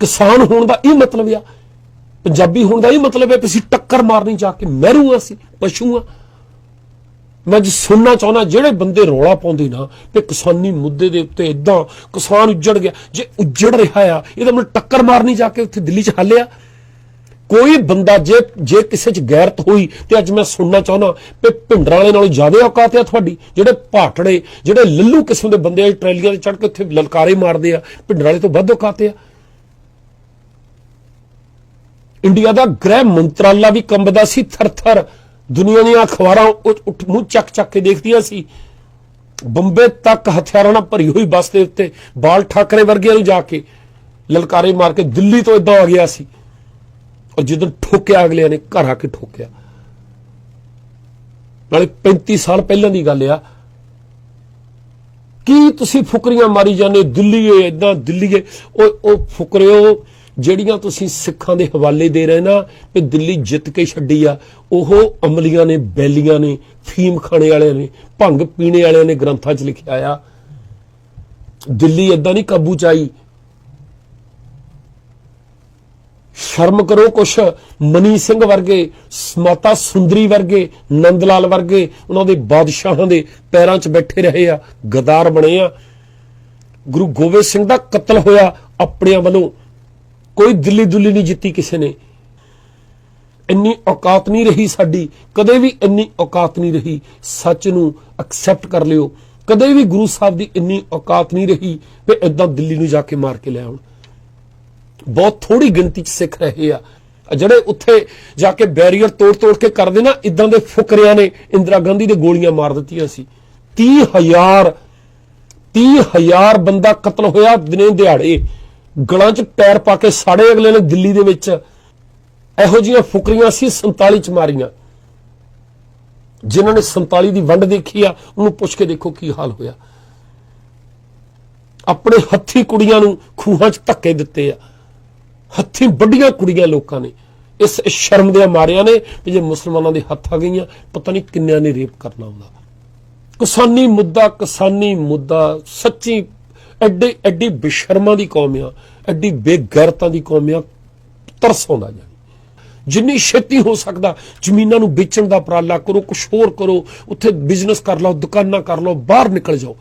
ਕਿਸਾਨ ਹੋਣ ਦਾ ਇਹ ਮਤਲਬ ਆ, ਪੰਜਾਬੀ ਹੋਣ ਦਾ ਇਹ ਮਤਲਬ ਹੈ ਕਿ ਅਸੀਂ ਟੱਕਰ ਮਾਰਨੀ ਜਾ ਕੇ ਮਹਿਰੂ ਆ ਅਸੀਂ ਪਸ਼ੂ ਆ ਮੈਂ ਜੀ ਸੁਣਨਾ ਚਾਹੁੰਦਾ, ਜਿਹੜੇ ਬੰਦੇ ਰੌਲਾ ਪਾਉਂਦੇ ਨਾ ਕਿ ਕਿਸਾਨੀ ਮੁੱਦੇ ਦੇ ਉੱਤੇ ਇਦਾਂ ਕਿਸਾਨ ਉੱਜੜ ਗਿਆ, ਜੇ ਉੱਜੜ ਰਿਹਾ ਆ, ਇਹਦਾ ਮਤਲਬ ਟੱਕਰ ਮਾਰਨੀ ਜਾ ਕੇ ਉੱਥੇ ਦਿੱਲੀ 'ਚ ਹੱਲਿਆ ਕੋਈ ਬੰਦਾ ਜੇ ਜੇ ਕਿਸੇ 'ਚ ਗੈਰਤ ਹੋਈ, ਤੇ ਅੱਜ ਮੈਂ ਸੁਣਨਾ ਚਾਹੁੰਦਾ ਕਿ ਭਿੰਡਰਾਂ ਵਾਲੇ ਨਾਲੋਂ ਜ਼ਿਆਦਾ ਔਕਾਤ ਆ ਤੁਹਾਡੀ, ਜਿਹੜੇ ਭਾਟੜੇ, ਜਿਹੜੇ ਲੱਲੂ ਕਿਸਮ ਦੇ ਬੰਦੇ ਟਰੈਲੀਆਂ ਤੇ ਚੜ੍ਹ ਕੇ ਉੱਥੇ ਲਲਕਾਰੇ ਮਾਰਦੇ ਆ, ਭਿੰਡਰਾਂ ਵਾਲੇ ਤੋਂ ਵੱਧ ਔਕਾਤ ਆ। ਇੰਡੀਆ ਦਾ ਗ੍ਰਹਿ ਮੰਤਰਾਲਾ ਵੀ ਕੰਬਦਾ ਸੀ, ਥਰ-ਥਰ। ਦੁਨੀਆ ਦੀਆਂ ਅਖਬਾਰਾਂ ਮੂੰਹ ਚੱਕ ਚੱਕ ਕੇ ਦੇਖਦੀਆਂ ਸੀ। ਬੰਬੇ ਤੱਕ ਹਥਿਆਰਾਂ ਨਾਲ ਭਰੀ ਹੋਈ ਬੱਸ ਦੇ ਉੱਤੇ ਬਾਲ ਠਾਕਰੇ ਵਰਗਿਆਂ ਨੂੰ ਜਾ ਕੇ ਲਲਕਾਰੇ ਮਾਰ ਕੇ ਦਿੱਲੀ ਤੋਂ ਇਦਾਂ ਆ ਗਿਆ ਸੀ। ਔਰ ਜਦੋਂ ਠੋਕਿਆ ਅਗਲਿਆਂ ਨੇ, ਘਰ ਆ ਕੇ ਠੋਕਿਆ। ਨਾਲੇ 35 ਸਾਲ ਪਹਿਲਾਂ ਦੀ ਗੱਲ ਆ। ਕੀ ਤੁਸੀਂ ਫੁਕਰੀਆਂ ਮਾਰੀ ਜਾਂਦੇ ਦਿੱਲੀਏ ਇਦਾਂ ਦਿੱਲੀਏ। ਉਹ ਉਹ ਫੁਕਰਿਓ ਜਿਹੜੀਆਂ ਤੁਸੀਂ ਸਿੱਖਾਂ ਦੇ ਹਵਾਲੇ ਦੇ ਰਹੇ ਨਾ ਕਿ ਦਿੱਲੀ ਜਿੱਤ ਕੇ ਛੱਡੀ ਆ, ਉਹ ਅਮਲੀਆਂ ਨੇ, ਬੈਲੀਆਂ ਨੇ ਫੀਮ ਖਾਣੇ ਵਾਲਿਆਂ ਨੇ, ਭੰਗ ਪੀਣੇ ਵਾਲਿਆਂ ਨੇ ਗ੍ਰੰਥਾਂ 'ਚ ਲਿਖਿਆ ਆ। ਦਿੱਲੀ ਇਦਾਂ ਨਹੀਂ ਕਾਬੂ ਚ ਆਈ। ਸ਼ਰਮ ਕਰੋ ਕੁਛ, ਮਨੀ ਸਿੰਘ ਵਰਗੇ ਮਾਤਾ ਸੁੰਦਰੀ ਵਰਗੇ ਨੰਦ ਲਾਲ ਵਰਗੇ, ਉਹਨਾਂ ਦੇ ਬਾਦਸ਼ਾਹਾਂ ਦੇ ਪੈਰਾਂ 'ਚ ਬੈਠੇ ਰਹੇ ਆ, ਗਦਾਰ ਬਣੇ ਆ। ਗੁਰੂ ਗੋਬਿੰਦ ਸਿੰਘ ਦਾ ਕਤਲ ਹੋਇਆ, ਆਪਣਿਆਂ ਵੱਲੋਂ ਕੋਈ ਦਿੱਲੀ ਦੁੱਲੀ ਨਹੀਂ ਜਿੱਤੀ ਕਿਸੇ ਨੇ। ਇੰਨੀ ਔਕਾਤ ਨਹੀਂ ਰਹੀ ਸਾਡੀ। ਕਦੇ ਵੀ ਇੰਨੀ ਔਕਾਤ ਨਹੀਂ ਰਹੀ। ਸੱਚ ਨੂੰ ਐਕਸੈਪਟ ਕਰ ਲਿਓ। ਕਦੇ ਵੀ ਗੁਰੂ ਸਾਹਿਬ ਦੀ ਇੰਨੀ ਔਕਾਤ ਨਹੀਂ ਰਹੀ ਕਿ ਇਦਾਂ ਦਿੱਲੀ ਨੂੰ ਜਾ ਕੇ ਮਾਰ ਕੇ ਲੈ ਆਉਣ। ਬਹੁਤ ਥੋੜੀ ਗਿਣਤੀ ਚ ਸਿੱਖ ਰਹੇ ਆ। ਆ ਜਿਹੜੇ ਉੱਥੇ ਜਾ ਕੇ ਬੈਰੀਅਰ ਤੋੜ ਤੋੜ ਕੇ ਕਰਦੇ ਨਾ ਇਦਾਂ ਦੇ ਫੁਕਰਿਆਂ ਨੇ ਇੰਦਰਾ ਗਾਂਧੀ ਦੇ ਗੋਲੀਆਂ ਮਾਰ ਦਿੱਤੀਆਂ ਸੀ। 30000 30000 ਬੰਦਾ ਕਤਲ ਹੋਇਆ ਦਿਨੇ ਦਿਹਾੜੇ। ਗਲਾਂ 'ਚ ਪੈਰ ਪਾ ਕੇ ਸਾੜੇ ਅਗਲੇ ਨੇ ਦਿੱਲੀ ਦੇ ਵਿੱਚ। ਇਹੋ ਜਿਹੀਆਂ ਫੁਕਰੀਆਂ ਸੀ 47 ਚ ਮਾਰੀਆਂ। ਜਿਨ੍ਹਾਂ ਨੇ 47 ਦੀ ਵੰਡ ਦੇਖੀ ਆ, ਉਹਨੂੰ ਪੁੱਛ ਕੇ ਦੇਖੋ ਕੀ ਹਾਲ ਹੋਇਆ। ਆਪਣੇ ਹੱਥੀ ਕੁੜੀਆਂ ਨੂੰ ਖੂਹਾਂ 'ਚ ਧੱਕੇ ਦਿੱਤੇ ਆ। ਹੱਥੀ ਵੱਡੀਆਂ ਕੁੜੀਆਂ ਲੋਕਾਂ ਨੇ। ਇਸ ਸ਼ਰਮ ਦੇ ਮਾਰਿਆਂ ਨੇ ਕਿ ਜੇ ਮੁਸਲਮਾਨਾਂ ਦੇ ਹੱਥ ਆ ਗਈਆਂ, ਪਤਾ ਨਹੀਂ ਕਿੰਨਿਆਂ ਨੇ ਰੇਪ ਕਰਨਾ ਹੁੰਦਾ। ਕਿਸਾਨੀ ਮੁੱਦਾ ਕਿਸਾਨੀ ਮੁੱਦਾ, ਸੱਚੀ ਐਡੀ ਐਡੀ ਬੇਸ਼ਰਮਾਂ ਦੀ ਕੌਮ ਆ, ਐਡੀ ਬੇਗੈਰਤਾਂ ਦੀ ਕੌਮ ਆ, ਤਰਸ ਆਉਂਦਾ ਜਾਨੀ ਜਿੰਨੀ ਛੇਤੀ ਹੋ ਸਕਦਾ ਜ਼ਮੀਨਾਂ ਨੂੰ ਵੇਚਣ ਦਾ ਉਪਰਾਲਾ ਕਰੋ, ਕੁਛ ਹੋਰ ਕਰੋ, ਉੱਥੇ ਬਿਜ਼ਨਸ ਕਰ ਲਓ, ਦੁਕਾਨਾਂ ਕਰ ਲਓ, ਬਾਹਰ ਨਿਕਲ ਜਾਓ।